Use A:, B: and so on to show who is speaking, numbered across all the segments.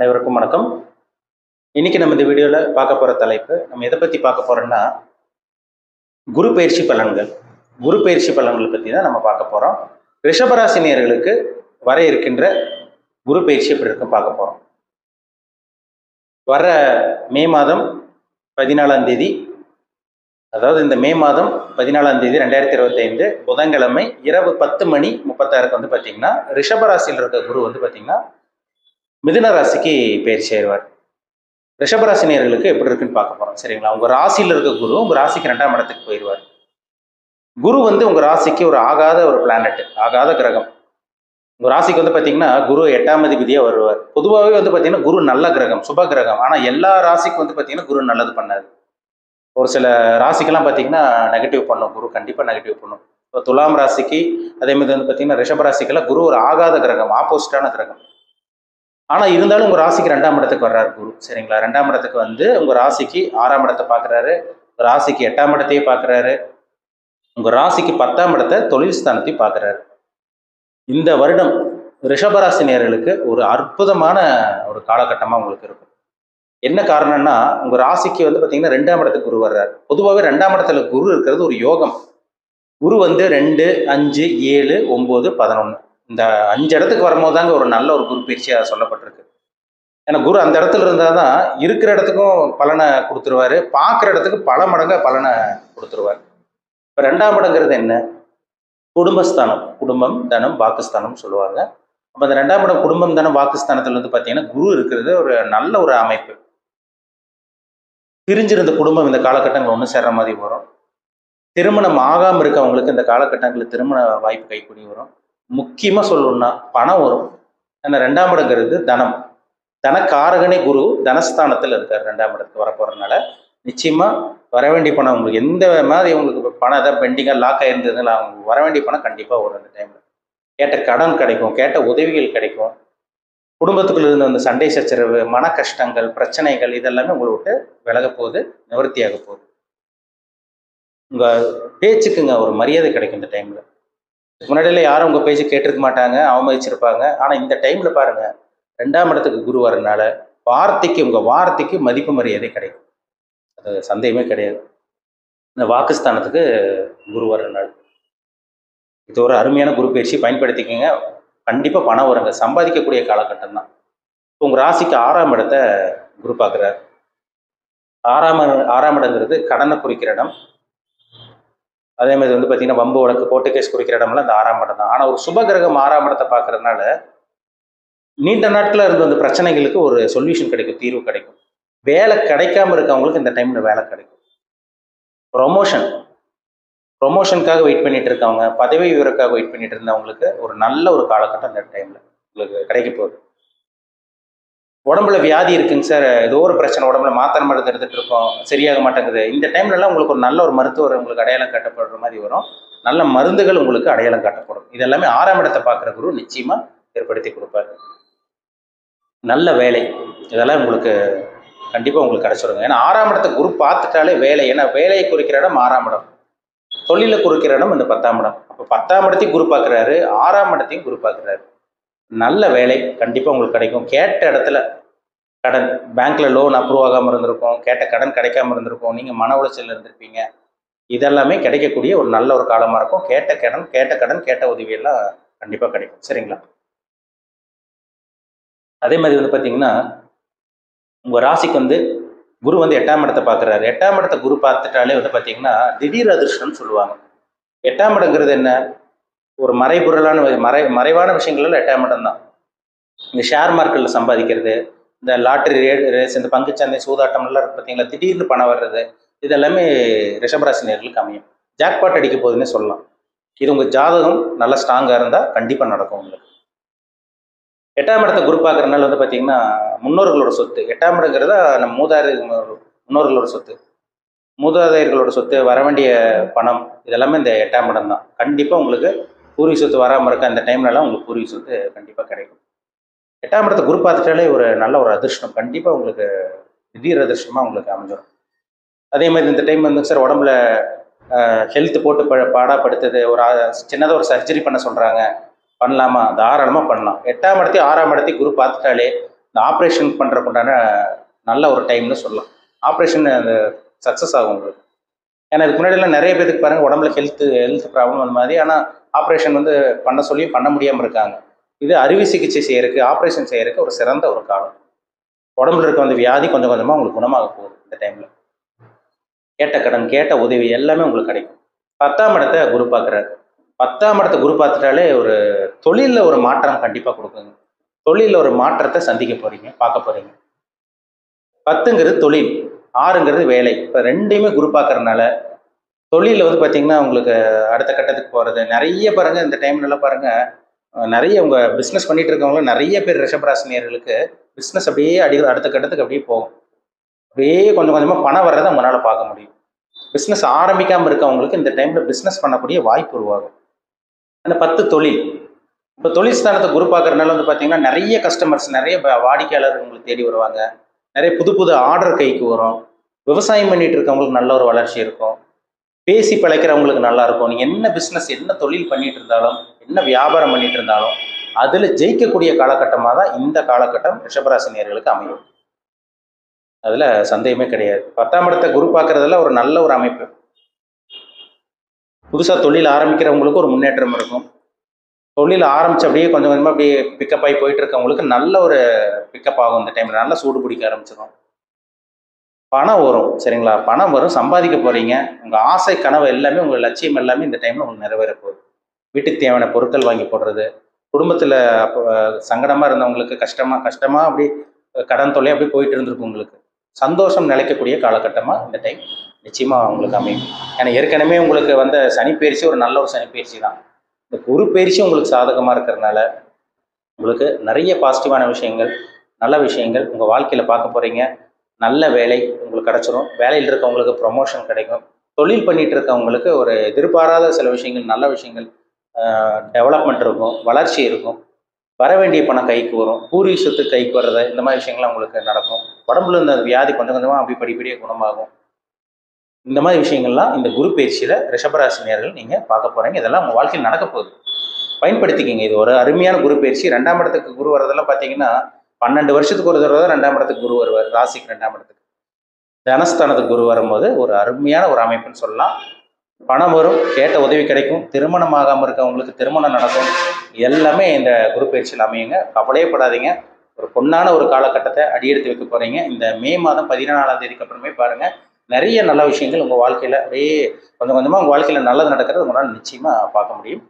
A: அனைவருக்கும் வணக்கம் இன்னைக்கு நம்ம இந்த வீடியோவில் பார்க்க போகிற தலைப்பு நம்ம எதை பற்றி பார்க்க போகிறோம்னா குரு பயிற்சி பலன்கள் குரு பயிற்சி பலன்கள் பற்றி தான் நம்ம பார்க்க போகிறோம் ரிஷபராசினியர்களுக்கு வர இருக்கின்ற குரு பயிற்சி எப்படி இருக்கும் பார்க்க போகிறோம் வர மே மாதம் பதினாலாம் தேதி அதாவது இந்த மே மாதம் பதினாலாம் தேதி ரெண்டாயிரத்தி ஐந்து புதன்கிழமை இரவு பத்து மணி முப்பத்தாறுக்கு வந்து பார்த்தீங்கன்னா ரிஷபராசியில் இருக்க குரு வந்து பார்த்தீங்கன்னா மிதுன ராசிக்கு பேர் சேருவார் ரிஷபராசி நேர்களுக்கு எப்படி இருக்குன்னு பார்க்க போகிறோம் சரிங்களா உங்கள் ராசியில் இருக்க குரு உங்கள் ராசிக்கு ரெண்டாம் இடத்துக்கு போயிடுவார் குரு வந்து உங்கள் ராசிக்கு ஒரு ஆகாத ஒரு பிளானட் ஆகாத கிரகம் உங்கள் ராசிக்கு வந்து பார்த்தீங்கன்னா குரு எட்டாம் அதிபதியாக வருவார் பொதுவாகவே வந்து பார்த்தீங்கன்னா குரு நல்ல கிரகம் சுப கிரகம் ஆனால் எல்லா ராசிக்கும் வந்து பார்த்தீங்கன்னா குரு நல்லது பண்ணாது ஒரு சில ராசிக்கெல்லாம் பார்த்தீங்கன்னா நெகட்டிவ் பண்ணும் குரு கண்டிப்பாக நெகட்டிவ் பண்ணும் இப்போ துலாம் ராசிக்கு அதேமாதிரி வந்து பார்த்தீங்கன்னா ரிஷப ராசிக்கெல்லாம் குரு ஒரு ஆகாத கிரகம் ஆப்போசிட்டான கிரகம் ஆனால் இருந்தாலும் உங்கள் ராசிக்கு ரெண்டாம் இடத்துக்கு வர்றாரு குரு சரிங்களா ரெண்டாம் இடத்துக்கு வந்து உங்கள் ராசிக்கு ஆறாம் இடத்தை பார்க்குறாரு ராசிக்கு எட்டாம் இடத்தையே பார்க்குறாரு உங்கள் ராசிக்கு பத்தாம் இடத்தை தொழில் ஸ்தானத்தையும் பார்க்குறாரு இந்த வருடம் ரிஷபராசி நேர்களுக்கு ஒரு அற்புதமான ஒரு காலகட்டமாக உங்களுக்கு இருக்கும் என்ன காரணம்னா உங்கள் ராசிக்கு வந்து பார்த்தீங்கன்னா ரெண்டாம் இடத்துக்கு குரு வர்றாரு பொதுவாகவே ரெண்டாம் இடத்துல குரு இருக்கிறது ஒரு யோகம் குரு வந்து ரெண்டு அஞ்சு ஏழு ஒம்பது பதினொன்று இந்த அஞ்சு இடத்துக்கு வரும்போது தாங்க ஒரு நல்ல ஒரு குரு பயிற்சியாக சொல்லப்பட்டிருக்கு ஏன்னா குரு அந்த இடத்துல இருந்தால் தான் இருக்கிற இடத்துக்கும் பலனை கொடுத்துருவாரு பார்க்குற இடத்துக்கு பல மடங்காக பலனை கொடுத்துருவார் இப்போ ரெண்டாம் இடங்கிறது என்ன குடும்பஸ்தானம் குடும்பம் தனம் வாக்குஸ்தானம் சொல்லுவாங்க அப்போ அந்த ரெண்டாம் இடம் குடும்பம் தனம் வாக்குஸ்தானத்தில் வந்து பார்த்தீங்கன்னா குரு இருக்கிறது ஒரு நல்ல ஒரு அமைப்பு பிரிஞ்சிருந்த குடும்பம் இந்த காலகட்டங்கள் ஒன்று சேர்ற மாதிரி வரும் திருமணம் ஆகாமல் இருக்கவங்களுக்கு இந்த காலகட்டங்களில் திருமண வாய்ப்பு கைக்கூடி வரும் முக்கியமாக சொல்லணும்னா பணம் வரும் ஆனால் ரெண்டாம் இடங்கிறது தனம் தனக்காரகனை குரு தனஸ்தானத்தில் இருக்கார் ரெண்டாம் இடத்துக்கு வரப்போகிறதுனால நிச்சயமாக வர வேண்டிய பணம் உங்களுக்கு எந்த மாதிரி உங்களுக்கு பணம் எதாவது பெண்டிங்காக லாக் ஆகிருந்ததுனால அவங்களுக்கு வர வேண்டிய பணம் கண்டிப்பாக வரும் அந்த டைமில் கேட்ட கடன் கிடைக்கும் கேட்ட உதவிகள் கிடைக்கும் குடும்பத்துக்குள்ள இருந்த அந்த சண்டை சச்சரவு மன கஷ்டங்கள் பிரச்சனைகள் இதெல்லாமே உங்களை விட்டு விலக போகுது நிவர்த்தியாக போகுது உங்கள் பேச்சுக்குங்க ஒரு மரியாதை கிடைக்கும் இந்த டைமில் முன்னாடியில் யாரும் உங்கள் பேச்சு கேட்டிருக்க மாட்டாங்க அவமதிச்சிருப்பாங்க ஆனால் இந்த டைமில் பாருங்கள் ரெண்டாம் இடத்துக்கு குரு வரனால வார்த்தைக்கு உங்கள் வார்த்தைக்கு மதிப்பு மரியாதை கிடைக்கும் அது சந்தேகமே கிடையாது இந்த வாக்குஸ்தானத்துக்கு குரு வரனால் இது ஒரு அருமையான குரு பயிற்சி பயன்படுத்திக்கங்க கண்டிப்பாக பணம் வருங்க சம்பாதிக்கக்கூடிய காலகட்டம் தான் இப்போ உங்கள் ராசிக்கு ஆறாம் இடத்த குரு பார்க்குறாரு ஆறாம் ஆறாம் இடங்கிறது கடனை குறிக்கிற இடம் அதே மாதிரி வந்து பார்த்தீங்கன்னா வம்பு வழக்கு கோட்டை கேஸ் குறிக்கிற இடம்லாம் அந்த ஆறாம் இடம் தான் ஆனால் ஒரு சுபகிரகம் ஆறாம் இடத்தை பார்க்கறதுனால நீண்ட நாட்களில் இருந்து வந்து பிரச்சனைகளுக்கு ஒரு சொல்யூஷன் கிடைக்கும் தீர்வு கிடைக்கும் வேலை கிடைக்காம இருக்கவங்களுக்கு இந்த டைமில் வேலை கிடைக்கும் ப்ரொமோஷன் ப்ரொமோஷனுக்காக வெயிட் பண்ணிட்டு இருக்கவங்க பதவி உயரக்காக வெயிட் பண்ணிட்டு இருந்தவங்களுக்கு ஒரு நல்ல ஒரு காலகட்டம் அந்த டைமில் உங்களுக்கு கிடைக்க போகுது உடம்புல வியாதி இருக்குங்க சார் ஏதோ ஒரு பிரச்சனை உடம்புல மாத்திரை மருந்து எடுத்துகிட்டு இருக்கோம் சரியாக மாட்டேங்குது இந்த டைம்லலாம் உங்களுக்கு ஒரு நல்ல ஒரு மருத்துவர் உங்களுக்கு அடையாளம் காட்டப்படுற மாதிரி வரும் நல்ல மருந்துகள் உங்களுக்கு அடையாளம் காட்டப்படும் இது எல்லாமே ஆறாம் இடத்தை பார்க்குற குரு நிச்சயமாக ஏற்படுத்தி கொடுப்பார் நல்ல வேலை இதெல்லாம் உங்களுக்கு கண்டிப்பாக உங்களுக்கு கிடச்சிடுங்க ஏன்னா ஆறாம் இடத்தை குரு பார்த்துட்டாலே வேலை ஏன்னா வேலையை குறிக்கிற இடம் ஆறாம் இடம் தொழிலை குறிக்கிற இடம் இந்த பத்தாம் இடம் அப்போ பத்தாம் இடத்தையும் குரு பார்க்குறாரு ஆறாம் இடத்தையும் குரு பார்க்குறாரு நல்ல வேலை கண்டிப்பாக உங்களுக்கு கிடைக்கும் கேட்ட இடத்துல கடன் பேங்க்கில் லோன் அப்ரூவ் ஆகாமல் இருந்திருக்கும் கேட்ட கடன் கிடைக்காம இருந்திருக்கும் நீங்கள் மன உளைச்சல் இருந்திருப்பீங்க இதெல்லாமே கிடைக்கக்கூடிய ஒரு நல்ல ஒரு காலமாக இருக்கும் கேட்ட கடன் கேட்ட கடன் கேட்ட உதவியெல்லாம் கண்டிப்பாக கிடைக்கும் சரிங்களா அதே மாதிரி வந்து பார்த்தீங்கன்னா உங்கள் ராசிக்கு வந்து குரு வந்து எட்டாம் இடத்தை பார்க்குறாரு எட்டாம் இடத்தை குரு பார்த்துட்டாலே வந்து பார்த்தீங்கன்னா திடீர் அதிர்ஷ்டம்னு சொல்லுவாங்க எட்டாம் இடங்கிறது என்ன ஒரு மறைபொருளான மறை மறைவான விஷயங்கள்ல ரிட்டையர்மெண்ட் தான் இந்த ஷேர் மார்க்கெட்டில் சம்பாதிக்கிறது இந்த லாட்டரி ரேட் ரேஸ் இந்த பங்குச்சந்தை சூதாட்டம்லாம் இருக்குது பார்த்தீங்களா திடீர்னு பணம் வர்றது இதெல்லாமே ரிஷபராசி நேர்களுக்கு அமையும் ஜாக்பாட் அடிக்க போகுதுன்னே சொல்லலாம் இது உங்கள் ஜாதகம் நல்லா ஸ்ட்ராங்காக இருந்தால் கண்டிப்பாக நடக்கும் உங்களுக்கு எட்டாம் இடத்தை குரூப் பார்க்குறதுனால வந்து பார்த்தீங்கன்னா முன்னோர்களோட சொத்து எட்டாம் இடங்கிறதா நம்ம மூதாதைய முன்னோர்களோட சொத்து மூதாதையர்களோட சொத்து வர வேண்டிய பணம் இதெல்லாமே இந்த எட்டாம் இடம் தான் கண்டிப்பாக உங்களுக்கு பூர்வீக சொத்து வராமல் இருக்க அந்த டைம்லலாம் உங்களுக்கு பூர்வீக சொத்து கண்டிப்பாக கிடைக்கும் எட்டாம் இடத்தை குரு பார்த்துட்டாலே ஒரு நல்ல ஒரு அதிர்ஷ்டம் கண்டிப்பாக உங்களுக்கு திடீர் அதிர்ஷ்டமாக உங்களுக்கு அமைஞ்சிடும் அதே மாதிரி இந்த டைம் வந்து சார் உடம்புல ஹெல்த் போட்டு ப பாடாப்படுத்துது ஒரு சின்னதாக ஒரு சர்ஜரி பண்ண சொல்கிறாங்க பண்ணலாமா தாராளமாக பண்ணலாம் எட்டாம் இடத்தையும் ஆறாம் இடத்தையும் குரு பார்த்துட்டாலே இந்த ஆப்ரேஷன் பண்ணுறக்குண்டான நல்ல ஒரு டைம்னு சொல்லலாம் ஆப்ரேஷன் அந்த சக்ஸஸ் ஆகும் உங்களுக்கு ஏன்னா இதுக்கு முன்னாடிலாம் நிறைய பேருக்கு பாருங்கள் உடம்புல ஹெல்த்து ஹெல்த் ப்ராப்ளம் அந்த மாதிரி ஆனால் ஆப்ரேஷன் வந்து பண்ண சொல்லி பண்ண முடியாமல் இருக்காங்க இது அறுவை சிகிச்சை செய்யறதுக்கு ஆப்ரேஷன் செய்யறதுக்கு ஒரு சிறந்த ஒரு காலம் உடம்புல இருக்க அந்த வியாதி கொஞ்சம் கொஞ்சமாக உங்களுக்கு குணமாக போகுது இந்த டைமில் கேட்ட கடன் கேட்ட உதவி எல்லாமே உங்களுக்கு கிடைக்கும் பத்தாம் இடத்தை குரு பார்க்குறாரு பத்தாம் இடத்தை குரு பார்த்துட்டாலே ஒரு தொழிலில் ஒரு மாற்றம் கண்டிப்பாக கொடுக்குங்க தொழிலில் ஒரு மாற்றத்தை சந்திக்க போகிறீங்க பார்க்க போகிறீங்க பத்துங்கிறது தொழில் ஆறுங்கிறது வேலை இப்போ ரெண்டையுமே குரூப் தொழிலில் வந்து பார்த்தீங்கன்னா உங்களுக்கு அடுத்த கட்டத்துக்கு போகிறது நிறைய பாருங்கள் இந்த டைம்லலாம் பாருங்கள் நிறைய அவங்க பிஸ்னஸ் பண்ணிட்டு இருக்கவங்களும் நிறைய பேர் ரிஷபராசினியர்களுக்கு பிஸ்னஸ் அப்படியே அடி அடுத்த கட்டத்துக்கு அப்படியே போகும் அப்படியே கொஞ்சம் கொஞ்சமாக பணம் வர்றதை அவங்களால பார்க்க முடியும் பிஸ்னஸ் ஆரம்பிக்காமல் இருக்கவங்களுக்கு இந்த டைமில் பிஸ்னஸ் பண்ணக்கூடிய வாய்ப்பு உருவாகும் அந்த பத்து தொழில் இப்போ தொழில் ஸ்தானத்தை குரூப் ஆக்குறதுனால வந்து பார்த்தீங்கன்னா நிறைய கஸ்டமர்ஸ் நிறைய வாடிக்கையாளர் உங்களுக்கு தேடி வருவாங்க நிறைய புது புது ஆர்டர் கைக்கு வரும் விவசாயம் பண்ணிட்டு இருக்கவங்களுக்கு நல்ல ஒரு வளர்ச்சி இருக்கும் பேசி பிழைக்கிறவங்களுக்கு நல்லா இருக்கும் நீங்கள் என்ன பிஸ்னஸ் என்ன தொழில் பண்ணிட்டு இருந்தாலும் என்ன வியாபாரம் பண்ணிட்டு இருந்தாலும் அதில் ஜெயிக்கக்கூடிய காலகட்டமாக தான் இந்த காலகட்டம் ரிஷபராசி நேர்களுக்கு அமையும் அதில் சந்தேகமே கிடையாது பத்தாம் இடத்தை குரு பார்க்கறதுல ஒரு நல்ல ஒரு அமைப்பு புதுசாக தொழில் ஆரம்பிக்கிறவங்களுக்கு ஒரு முன்னேற்றம் இருக்கும் தொழில் ஆரம்பிச்சு அப்படியே கொஞ்சம் கொஞ்சமாக அப்படியே பிக்கப் ஆகி போயிட்டு இருக்கவங்களுக்கு நல்ல ஒரு பிக்கப் ஆகும் இந்த டைமில் நல்லா சூடு பிடிக்க ஆரம்பிச்சிடும் பணம் வரும் சரிங்களா பணம் வரும் சம்பாதிக்க போகிறீங்க உங்கள் ஆசை கனவு எல்லாமே உங்கள் லட்சியம் எல்லாமே இந்த டைமில் உங்களுக்கு நிறைவேற போகுது வீட்டுக்கு தேவையான பொருட்கள் வாங்கி போடுறது குடும்பத்தில் சங்கடமாக இருந்தவங்களுக்கு கஷ்டமாக கஷ்டமாக அப்படி கடன் தொல்லை அப்படி போயிட்டு இருந்திருக்கும் உங்களுக்கு சந்தோஷம் நிலைக்கக்கூடிய காலகட்டமாக இந்த டைம் நிச்சயமாக உங்களுக்கு அமையும் ஏன்னா ஏற்கனவே உங்களுக்கு வந்த சனிப்பயிற்சி ஒரு நல்ல ஒரு சனிப்பயிற்சி தான் இந்த குரு பயிற்சி உங்களுக்கு சாதகமாக இருக்கிறதுனால உங்களுக்கு நிறைய பாசிட்டிவான விஷயங்கள் நல்ல விஷயங்கள் உங்கள் வாழ்க்கையில் பார்க்க போகிறீங்க நல்ல வேலை உங்களுக்கு கிடச்சிரும் வேலையில் இருக்கவங்களுக்கு ப்ரொமோஷன் கிடைக்கும் தொழில் பண்ணிகிட்டு இருக்கவங்களுக்கு ஒரு எதிர்பாராத சில விஷயங்கள் நல்ல விஷயங்கள் டெவலப்மெண்ட் இருக்கும் வளர்ச்சி இருக்கும் வர வேண்டிய பணம் கைக்கு வரும் பூர்வீசத்துக்கு கைக்கு வர்றது இந்த மாதிரி விஷயங்கள்லாம் உங்களுக்கு நடக்கும் உடம்புல இருந்த வியாதி கொஞ்சம் கொஞ்சமாக அப்படி படிப்படியே குணமாகும் இந்த மாதிரி விஷயங்கள்லாம் இந்த குரு பயிற்சியில் ரிஷபராசி நேர்கள் நீங்கள் பார்க்க போகிறீங்க இதெல்லாம் உங்கள் வாழ்க்கையில் நடக்க போகுது பயன்படுத்திக்கிங்க இது ஒரு அருமையான குரு பயிற்சி ரெண்டாம் இடத்துக்கு குரு வரதெல்லாம் பார்த்தீங்கன்னா பன்னெண்டு வருஷத்துக்கு ஒரு தடவை தான் ரெண்டாம் இடத்துக்கு குரு வருவார் ராசிக்கு ரெண்டாம் இடத்துக்கு தனஸ்தானத்துக்கு குரு வரும்போது ஒரு அருமையான ஒரு அமைப்புன்னு சொல்லலாம் பணம் வரும் கேட்ட உதவி கிடைக்கும் திருமணம் ஆகாமல் இருக்கவங்களுக்கு திருமணம் நடக்கும் எல்லாமே இந்த குரு பயிற்சியில் அமையுங்க கவலையே படாதீங்க ஒரு பொன்னான ஒரு காலகட்டத்தை அடியெடுத்து வைக்க போகிறீங்க இந்த மே மாதம் பதினேழாம் தேதிக்கு அப்புறமே பாருங்கள் நிறைய நல்ல விஷயங்கள் உங்கள் வாழ்க்கையில் அப்படியே கொஞ்சம் கொஞ்சமாக உங்கள் வாழ்க்கையில் நல்லது நடக்கிறது உங்களால் நிச்சயமாக பார்க்க முடியும்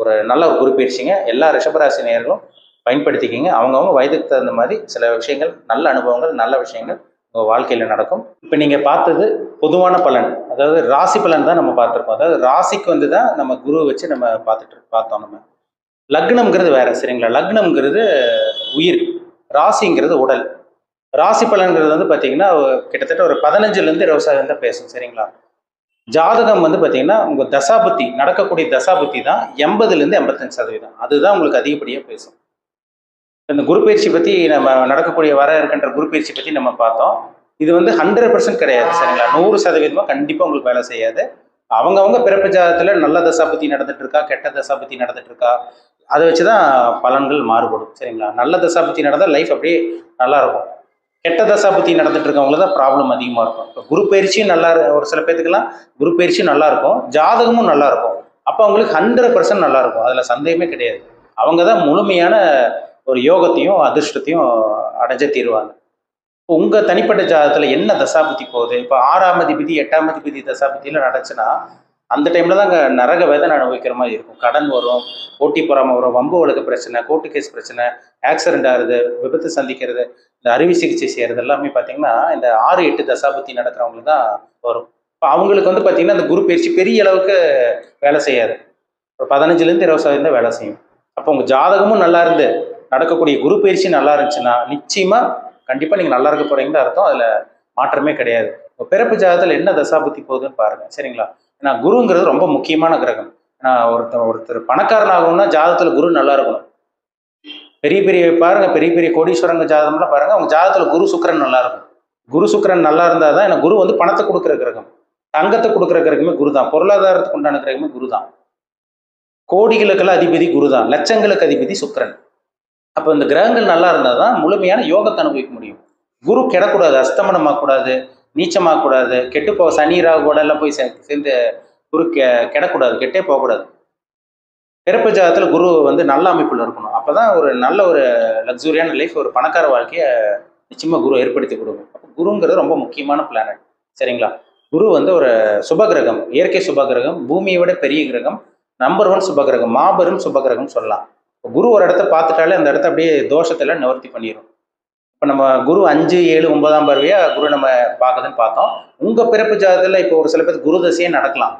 A: ஒரு நல்ல ஒரு குறிப்பிடுச்சிங்க எல்லா ரிஷபராசி நேர்களும் பயன்படுத்திக்கிங்க அவங்கவுங்க வயதுக்கு தகுந்த மாதிரி சில விஷயங்கள் நல்ல அனுபவங்கள் நல்ல விஷயங்கள் உங்கள் வாழ்க்கையில் நடக்கும் இப்போ நீங்கள் பார்த்தது பொதுவான பலன் அதாவது ராசி பலன் தான் நம்ம பார்த்துருக்கோம் அதாவது ராசிக்கு வந்து தான் நம்ம குரு வச்சு நம்ம பார்த்துட்டு பார்த்தோம் நம்ம லக்னம்ங்கிறது வேறு சரிங்களா லக்னம்ங்கிறது உயிர் ராசிங்கிறது உடல் ராசி பலன்கிறது வந்து பார்த்தீங்கன்னா கிட்டத்தட்ட ஒரு பதினஞ்சுலேருந்து இருபது சதவீதம் தான் பேசும் சரிங்களா ஜாதகம் வந்து பார்த்தீங்கன்னா உங்கள் தசாபுத்தி நடக்கக்கூடிய தசாபுத்தி தான் எண்பதுலேருந்து எண்பத்தஞ்சு சதவீதம் அதுதான் உங்களுக்கு அதிகப்படியாக பேசும் இந்த குரு பயிற்சி பற்றி நம்ம நடக்கக்கூடிய வர இருக்கின்ற குரு பயிற்சி பற்றி நம்ம பார்த்தோம் இது வந்து ஹண்ட்ரட் பர்சன்ட் கிடையாது சரிங்களா நூறு சதவீதமாக கண்டிப்பாக உங்களுக்கு வேலை செய்யாது அவங்கவுங்க பிறப்பு ஜாதகத்தில் நல்ல தசாபுத்தி நடந்துட்டு இருக்கா கெட்ட தசாபுத்தி நடந்துட்டு இருக்கா அதை வச்சு தான் பலன்கள் மாறுபடும் சரிங்களா நல்ல தசாபுத்தி நடந்தால் லைஃப் அப்படியே நல்லாயிருக்கும் கெட்ட தசா புத்தி நடந்துட்டு இருக்கவங்களுக்கு தான் ப்ராப்ளம் அதிகமாக இருக்கும் இப்போ குரு பயிற்சியும் நல்லா ஒரு சில பேத்துக்கெல்லாம் குரு பயிற்சியும் நல்லா இருக்கும் ஜாதகமும் நல்லா இருக்கும் அப்போ அவங்களுக்கு ஹண்ட்ரட் பர்சன்ட் நல்லா இருக்கும் அதில் சந்தேகமே கிடையாது அவங்க தான் முழுமையான ஒரு யோகத்தையும் அதிர்ஷ்டத்தையும் அடைஞ்ச தீருவாங்க இப்போ உங்கள் தனிப்பட்ட ஜாதகத்தில் என்ன தசாபதி போகுது இப்போ ஆறாம் அதிபதி எட்டாம் அதிபதி தசாபதியில் நடந்துச்சுன்னா அந்த டைமில் தான் அங்கே நரக வேதனை அனுபவிக்கிற மாதிரி இருக்கும் கடன் வரும் போட்டி பொறாமல் வரும் வம்பு வழக்கு பிரச்சனை கோர்ட்டு கேஸ் பிரச்சனை ஆக்சிடென்ட் ஆகுது விபத்து சந்திக்கிறது இந்த அறுவை சிகிச்சை செய்கிறது எல்லாமே பார்த்தீங்கன்னா இந்த ஆறு எட்டு தசாபத்தி நடக்கிறவங்களுக்கு தான் வரும் இப்போ அவங்களுக்கு வந்து பார்த்தீங்கன்னா அந்த குரு பயிற்சி பெரிய அளவுக்கு வேலை செய்யாது ஒரு பதினஞ்சுலேருந்து இருபது சதவீதம் வேலை செய்யும் அப்போ உங்கள் ஜாதகமும் நல்லா இருந்து நடக்கக்கூடிய குரு பயிற்சி நல்லா இருந்துச்சுன்னா நிச்சயமாக கண்டிப்பாக நீங்கள் நல்லா இருக்க போகிறீங்கன்னு அர்த்தம் அதில் மாற்றமே கிடையாது உங்கள் பிறப்பு ஜாதகத்தில் என்ன தசாபுத்தி போகுதுன்னு பாருங்கள் சரிங்களா ஏன்னா குருங்கிறது ரொம்ப முக்கியமான கிரகம் ஏன்னா ஒருத்தர் ஒருத்தர் பணக்காரன் ஆகணும்னா ஜாதகத்தில் குரு நல்லா இருக்கணும் பெரிய பெரிய பாருங்க பெரிய பெரிய கோடீஸ்வரங்க ஜாதகம்லாம் பாருங்க அவங்க ஜாதத்துல குரு சுக்கரன் நல்லா இருக்கும் குரு சுக்கரன் நல்லா இருந்தால் தான் எனக்கு குரு வந்து பணத்தை கொடுக்குற கிரகம் தங்கத்தை கொடுக்குற கிரகமே குரு தான் பொருளாதாரத்துக்கு உண்டான கிரகமே குரு தான் கோடிகளுக்கெல்லாம் அதிபதி குரு தான் லட்சங்களுக்கு அதிபதி சுக்கரன் அப்போ இந்த கிரகங்கள் நல்லா இருந்தால் தான் முழுமையான யோகத்தை அனுபவிக்க முடியும் குரு கெடக்கூடாது கூடாது நீச்சமாகக்கூடாது கெட்டு போக சனி ராகு போய் சேர்ந்து குரு கெ கெடக்கூடாது கெட்டே போகக்கூடாது பிறப்பு ஜாதத்தில் குரு வந்து நல்ல அமைப்பில் இருக்கணும் அப்போ தான் ஒரு நல்ல ஒரு லக்ஸூரியான லைஃப் ஒரு பணக்கார வாழ்க்கையை நிச்சயமாக குரு ஏற்படுத்தி கொடுக்கும் அப்போ குருங்கிறது ரொம்ப முக்கியமான பிளானட் சரிங்களா குரு வந்து ஒரு சுபகிரகம் இயற்கை சுபகிரகம் பூமியை விட பெரிய கிரகம் நம்பர் ஒன் சுபகிரகம் மாபெரும் சுபகிரகம் சொல்லலாம் குரு ஒரு இடத்த பார்த்துட்டாலே அந்த இடத்த அப்படியே தோஷத்தில் நிவர்த்தி பண்ணிடும் இப்போ நம்ம குரு அஞ்சு ஏழு ஒன்பதாம் பருவையா குரு நம்ம பார்க்குதுன்னு பார்த்தோம் உங்கள் பிறப்பு ஜாதகத்தில் இப்போ ஒரு சில பேர் குரு தசையே நடக்கலாம்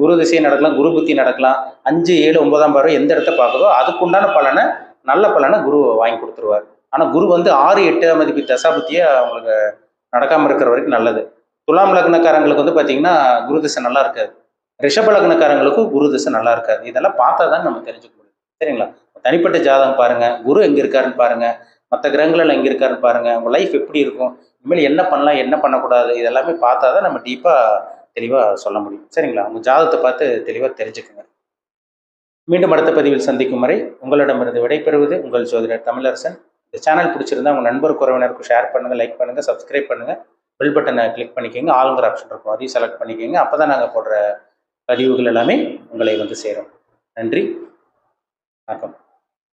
A: குரு தசையை நடக்கலாம் குரு புத்தி நடக்கலாம் அஞ்சு ஏழு ஒன்பதாம் பார்வை எந்த இடத்த பார்க்குதோ அதுக்குண்டான பலனை நல்ல பலனை குரு வாங்கி கொடுத்துருவார் ஆனால் குரு வந்து ஆறு எட்டாம் மதிப்பு தசாபுத்தியே அவங்களுக்கு நடக்காமல் இருக்கிற வரைக்கும் நல்லது துலாம் லக்னக்காரங்களுக்கு வந்து பார்த்தீங்கன்னா குரு தசை நல்லா இருக்காது ரிஷப லக்னக்காரங்களுக்கும் குரு தசை நல்லா இருக்காது இதெல்லாம் பார்த்தா தான் நம்ம தெரிஞ்சுக்க முடியும் சரிங்களா தனிப்பட்ட ஜாதகம் பாருங்கள் குரு எங்கே இருக்காருன்னு பாருங்கள் மற்ற கிரகங்களில் எங்கே இருக்காருன்னு பாருங்கள் உங்கள் லைஃப் எப்படி இருக்கும் இனிமேல் என்ன பண்ணலாம் என்ன பண்ணக்கூடாது இதெல்லாமே பார்த்தா தான் நம்ம டீப்பாக தெளிவாக சொல்ல முடியும் சரிங்களா உங்கள் ஜாதகத்தை பார்த்து தெளிவாக தெரிஞ்சுக்குங்க மீண்டும் அடுத்த பதிவில் சந்திக்கும் வரை உங்களிடமிருந்து விடைபெறுவது உங்கள் ஜோதிடர் தமிழரசன் இந்த சேனல் பிடிச்சிருந்தா உங்கள் நண்பர் உறவினருக்கு ஷேர் பண்ணுங்கள் லைக் பண்ணுங்கள் சப்ஸ்கிரைப் பண்ணுங்கள் பெல் பட்டனை கிளிக் பண்ணிக்கோங்க ஆளுங்கிற ஆப்ஷன் இருக்கும் அதையும் செலக்ட் பண்ணிக்கோங்க அப்போ தான் நாங்கள் போடுற பதிவுகள் எல்லாமே உங்களை வந்து சேரும் நன்றி வணக்கம்